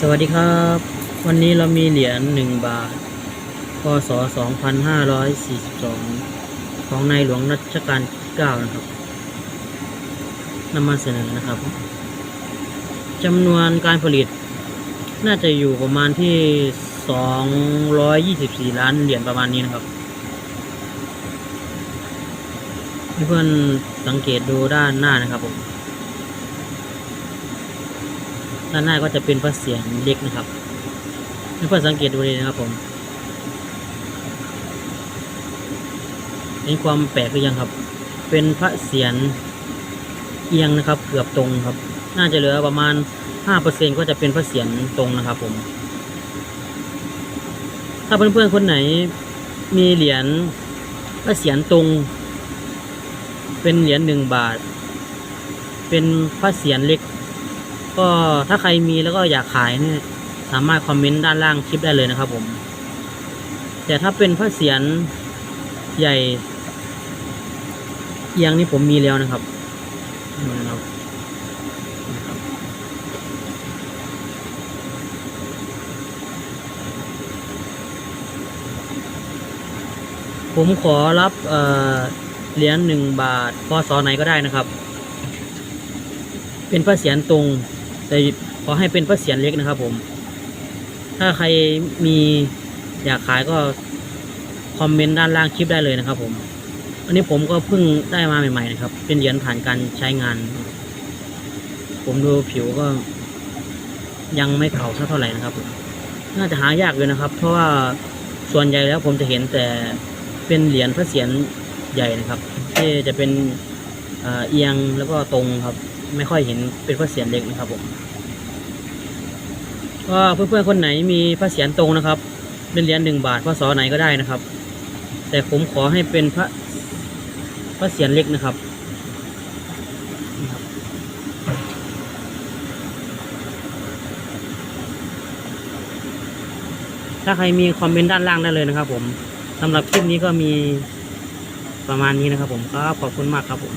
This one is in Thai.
สวัสดีครับ วันนี้เรามีเหรียญหนึ่งบาท พศ 2542 ของในหลวงรัชกาลที่9นะครับนำมาเสนอนะครับจำนวนการผลิต น่าจะอยู่ประมาณที่ 224 ล้านเหรียญประมาณนี้นะครับเพื่อนสังเกตดูด้านหน้านะครับผม ด้านหน้าก็จะเป็นพระเสียรเล็กนะครับเพื่อนสังเกตดูเลยนะครับผมเห็นความแปลกหรือยังครับ เป็นพระเสียรเอียงนะครับ เกือบตรงครับ น่าจะเหลือประมาณห้าเปอร์เซ็นก็จะเป็นพระเสียรตรงนะครับ ผม ถ้าเพื่อนๆคนไหนมีเหรียญพระเสียรตรง เป็นเหรียญหนึ่งบาท เป็นพระเสียรเล็ก ก็ถ้าใครมีแล้วก็อยากขายเนี่ยสามารถคอมเมนต์ด้านล่างคลิปได้เลยนะครับผม แต่ถ้าเป็นพระเศียรใหญ่เอียงนี่ผมมีแล้วนะครับนะครับผมขอรับเหรียญหนึ่งบาทพศไหนก็ได้นะครับ เป็นพระเศียรตรง แต่ขอให้เป็นพระเศียรเล็กนะครับผม ถ้าใครมีอยากขายก็คอมเมนต์ด้านล่างคลิปได้เลยนะครับ ผม อันนี้ผมก็เพิ่งได้มาใหม่ๆนะครับ เป็นเหรียญผ่านการใช้งาน ผมดูผิวก็ ยังไม่เก่าสักเท่าไหร่นะครับผมน่าจะหายากเลยนะครับ เพราะว่าส่วนใหญ่แล้วผมจะเห็นแต่เป็นเหรียญพระเศียรใหญ่นะครับ ที่จะเป็น เอียงแล้วก็ตรงครับ ไม่ค่อยเห็นเป็นพระเศียรเล็กนะครับผมก็เพื่อนๆคนไหนมีพระเศียรตรงนะครับ เป็นเหรียญหนึ่งบาทพศไหนก็ได้นะครับ แต่ผมขอให้เป็นพระพระเศียรเล็กนะครับนี่ครับถ้าใครมีคอมเมนต์ด้านล่างได้เลยนะครับ ผมสำหรับคลิปนี้ก็มีประมาณนี้นะครับ ผมครับขอบคุณมากครับผม